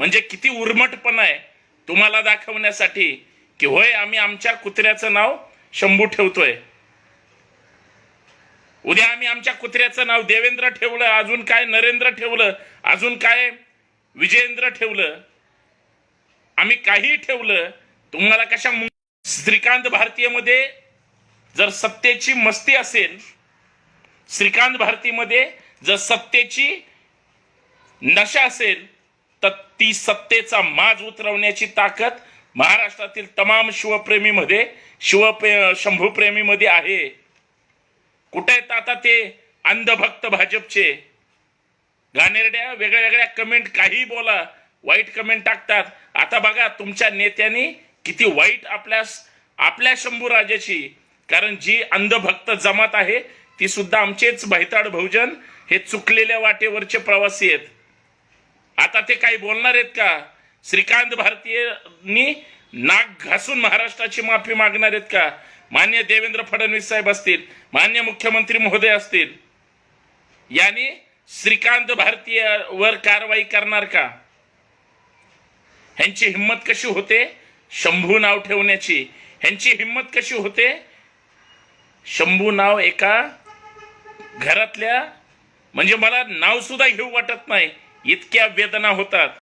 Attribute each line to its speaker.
Speaker 1: म्हणजे किती उर्मटपणा आहे तुम्हाला दाखवण्यासाठी की होय आम्ही आमच्या कुत्र्याचं नाव शंभू ठेवतोय. उद्या आम्ही आमच्या कुत्र्याचं नाव देवेंद्र ठेवलं अजून काय नरेंद्र ठेवलं अजून काय विजयेंद्र ठेवलं आम्ही काही ठेवलं तुम्हाला कशा श्रीकांत भारतीयमध्ये जर सत्तेची मस्ती असेल श्रीकांत भारतीमध्ये जर सत्तेची नशा असेल तर ती सत्तेचा माज उतरवण्याची ताकद महाराष्ट्रातील तमाम शिवप्रेमीमध्ये शिव शंभूप्रेमीमध्ये आहे. कुठे आहेत आता ते अंधभक्त भाजपचे? घाणेरड्या वेगळ्या वेगळ्या कमेंट काही बोला वाईट कमेंट टाकतात. आता बघा तुमच्या नेत्यांनी किती वाईट आपल्या आपल्या शंभू राजाची कारण जी अंधभक्त जमात आहे ती सुद्धा आमचेच भैताड बहुजन हे चुकलेल्या वाटेवरचे प्रवासी आहेत. आता ते काही बोलणार आहेत का? श्रीकांत भारतीयांनी नाक घासून महाराष्ट्राची माफी मागणार आहेत का? मान्य देवेंद्र फडणवीस साहेब असतील मान्य मुख्यमंत्री महोदय असतील यांनी श्रीकांत भारतीय वर कारवाई करणार का? ह्यांची हिंमत कशी होते? शंभू नाव ठेवण्याची. ह्यांची हिंमत कशी होते? शंभू नाव एका घरातल्या म्हणजे मला नाव सुद्धा घेऊ वाटत नाही. इतक्या वेदना होतात.